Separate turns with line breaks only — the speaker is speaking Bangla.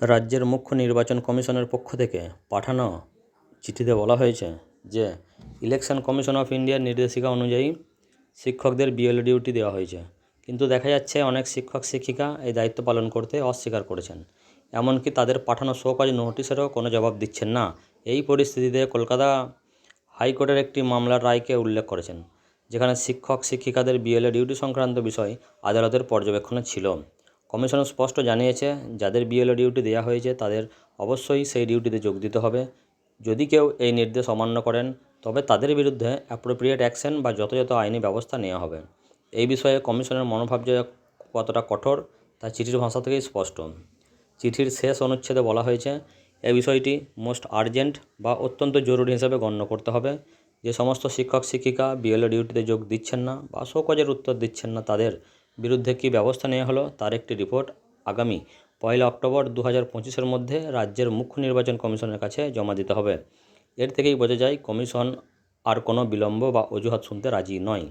রাজ্যের মুখ্য নির্বাচন কমিশনের পক্ষ থেকে পাঠানো চিঠিতে বলা হয়েছে যে ইলেকশন কমিশন অফ ইন্ডিয়ার নির্দেশিকা অনুযায়ী শিক্ষকদের বিএলও ডিউটি দেওয়া হয়েছে। কিন্তু দেখা যাচ্ছে অনেক শিক্ষক, শিক্ষিকা এই দায়িত্ব পালন করতে অস্বীকার করেছেন। এমনকি তাদের পাঠানো শোকজ নোটিশেরও কোনো জবাব দিচ্ছেন না। এই পরিস্থিতিতে কলকাতা হাইকোর্টের একটি মামলার রায়কে উল্লেখ করেছেন, যেখানে শিক্ষক, শিক্ষিকাদের বিএলএ ডিউটি সংক্রান্ত বিষয় আদালতের পর্যবেক্ষণে ছিল। কমিশন স্পষ্ট জানিয়েছে, যাদের বিএলও ডিউটি দেওয়া হয়েছে তাদের অবশ্যই সেই ডিউটিতে যোগ দিতে হবে। যদি কেউ এই নির্দেশ অমান্য করেন, তবে তাদের বিরুদ্ধে অ্যাপ্রোপ্রিয়েট অ্যাকশন বা যথাযথ আইনি ব্যবস্থা নেওয়া হবে। এই বিষয়ে কমিশনের মনোভাব যে কতটা কঠোর, তা চিঠির ভাষা থেকেই স্পষ্ট। চিঠির শেষ অনুচ্ছেদে বলা হয়েছে এই বিষয়টি মোস্ট আর্জেন্ট বা অত্যন্ত জরুরি হিসেবে গণ্য করতে হবে। যে সমস্ত শিক্ষক শিক্ষিকা বিএলও ডিউটিতে যোগ দিচ্ছেন না বা শোকজের উত্তর দিচ্ছেন না তাদের বিরুদ্ধে কী ব্যবস্থা নেওয়া হলো তার একটি রিপোর্ট আগামী পয়লা অক্টোবর দু হাজার পঁচিশের মধ্যে রাজ্যের মুখ্য নির্বাচন কমিশনের কাছে জমা দিতে হবে। এর থেকেই বোঝা যায়, কমিশন আর কোনো বিলম্ব বা অজুহাত শুনতে রাজি নয়।